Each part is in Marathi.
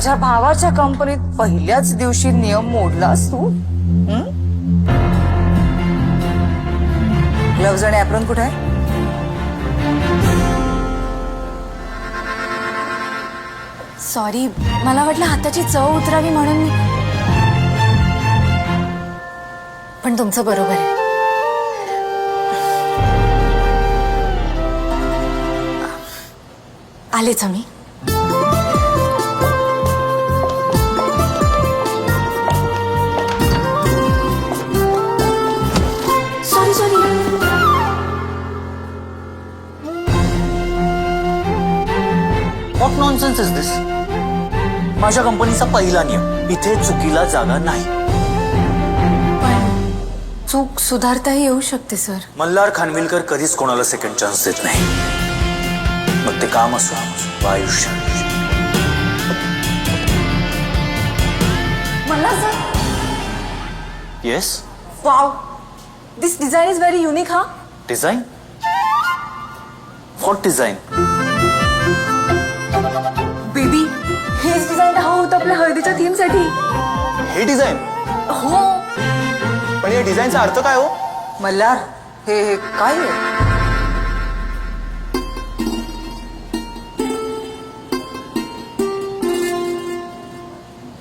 माझ्या भावाच्या कंपनीत पहिल्याच दिवशी नियम मोडलास तू? ग्लव्ज आणि ऍप्रन कुठे आहे? सॉरी मला वाटलं हाताची चव उतरावी म्हणून मी पण तुमचं बरोबर आहे. आलेच आम्ही. व्हॉट नॉनसेन्स इज दिस माझ्या कंपनीचा पहिला नियम इथे चुकीला जागा नाही. चूक सुधारताही येऊ शकते सर. मल्हार खानविलकर कधीच कोणाला सेकंड चान्स देत नाही. मग ते काम असो वा आयुष्य. मला sir? Yes wow this design is very unique हा डिझाईन व्हॉट डिझाईन बेबी हेच डिझाईन हवं होतं आपल्या हळदीच्या थीमसाठी. हे डिझाईन हो. पण या डिझाईनचा अर्थ काय हो? मल्हार हे हे काय आहे?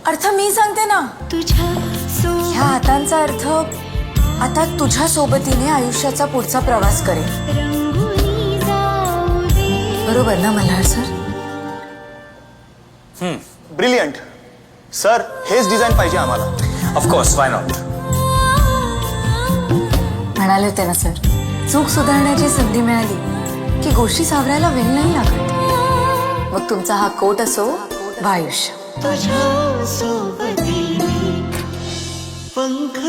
अर्थ मी सांगते ना. ह्या हातांचा अर्थ आता तुझ्या सोबतीने आयुष्याचा पुढचा प्रवास करेल बरोबर ना मल्हार सर? ब्रिलियंट सर हेच डिझाईन पाहिजे आम्हाला. ऑफकोर्स वाय नॉट म्हणाले होते ना सर चूक सुधारण्याची संधी मिळाली की गोष्टी सावरायला वेळ नाही लागत. मग तुमचा हा कोट असो वा आयुष्य. तुझ्या सोबतीने पंख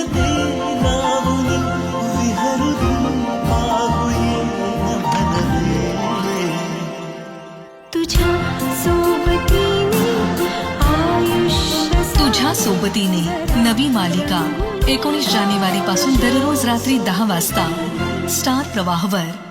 सोबतीने नवी मालिका एकोणीस जानेवारी पासून दररोज रात्री दहा वाजता. स्टार प्रवाहवर.